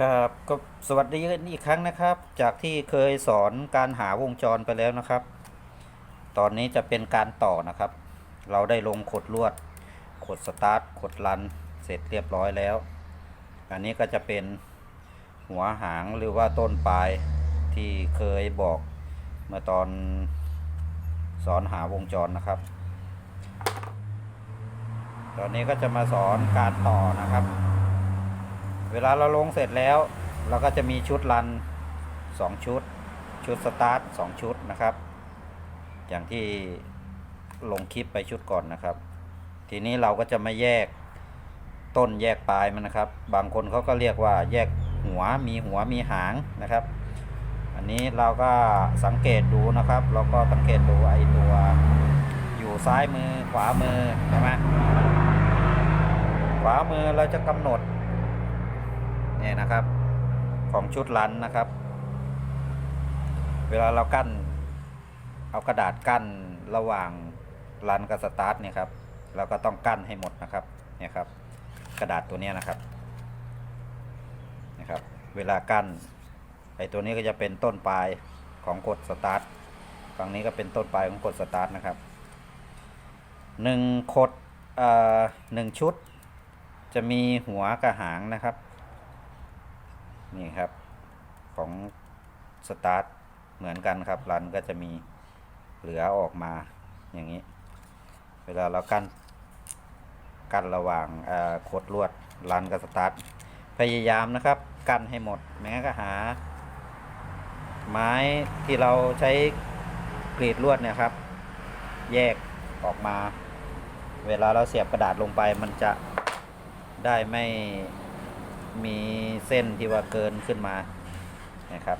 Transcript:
ครับก็สวัสดีกันอีกครั้งนะครับ จากที่เคยสอนการหาวงจรไปแล้วนะครับ ตอนนี้จะเป็นการต่อนะครับ เราได้ลงขดลวด ขดสตาร์ทขดรัน เสร็จเรียบร้อยแล้ว อันนี้ก็จะเป็นหัวหางหรือว่าต้นปลายที่เคยบอกเมื่อตอนสอนหาวงจรนะครับ ตอนนี้ก็จะมาสอนการต่อนะครับ เวลาเราลงเสร็จแล้ว เราก็จะมีชุดรัน 2 ชุด ชุดสตาร์ท2ชุดนะครับ อย่างที่ลงคลิปไปชุดก่อนนะครับ ทีนี้เราก็จะมาแยกต้นแยกปลายมันนะครับ บางคนเขาก็เรียกว่าแยกหัวมีหัวมีหางนะครับ อันนี้เราก็สังเกตดูนะครับเราก็สังเกตดูไอตัวอยู่ซ้ายมือขวามือใช่ไหมขวามือเราจะกำหนด เนี่ยนะครับของชุดรันนะครับ เวลาเรากั้น เอากระดาษกั้นระหว่างรันกับสตาร์ทเนี่ยครับเราก็ต้องกั้นให้หมดนะครับเนี่ยครับ กระดาษตัวนี้นะครับนะครับ เวลากั้นไอ้ตัวนี้ก็จะเป็นต้นปลายของกดสตาร์ทฝั่งนี้ก็เป็นต้นปลายของกดสตาร์ทนะครับหนึ่งขดเอ่อหนึ่งชุด จะมีหัวกับหางนะครับ นี่ครับของสตาร์ทเหมือนกันครับรันก็จะมีเหลือออกมาอย่างนี้ เวลาเรากั้นกั้นระหว่างโคดลวดรันกับสตาร์ทพยายามนะครับ กั้นให้หมดแม้ก็หา ไม้ที่เราใช้กรีดลวดเนี่ยครับ แยกออกมา เวลาเราเสียบกระดาษลงไปมันจะได้ไม่ มีเส้นที่ว่าเกินขึ้นมานะครับ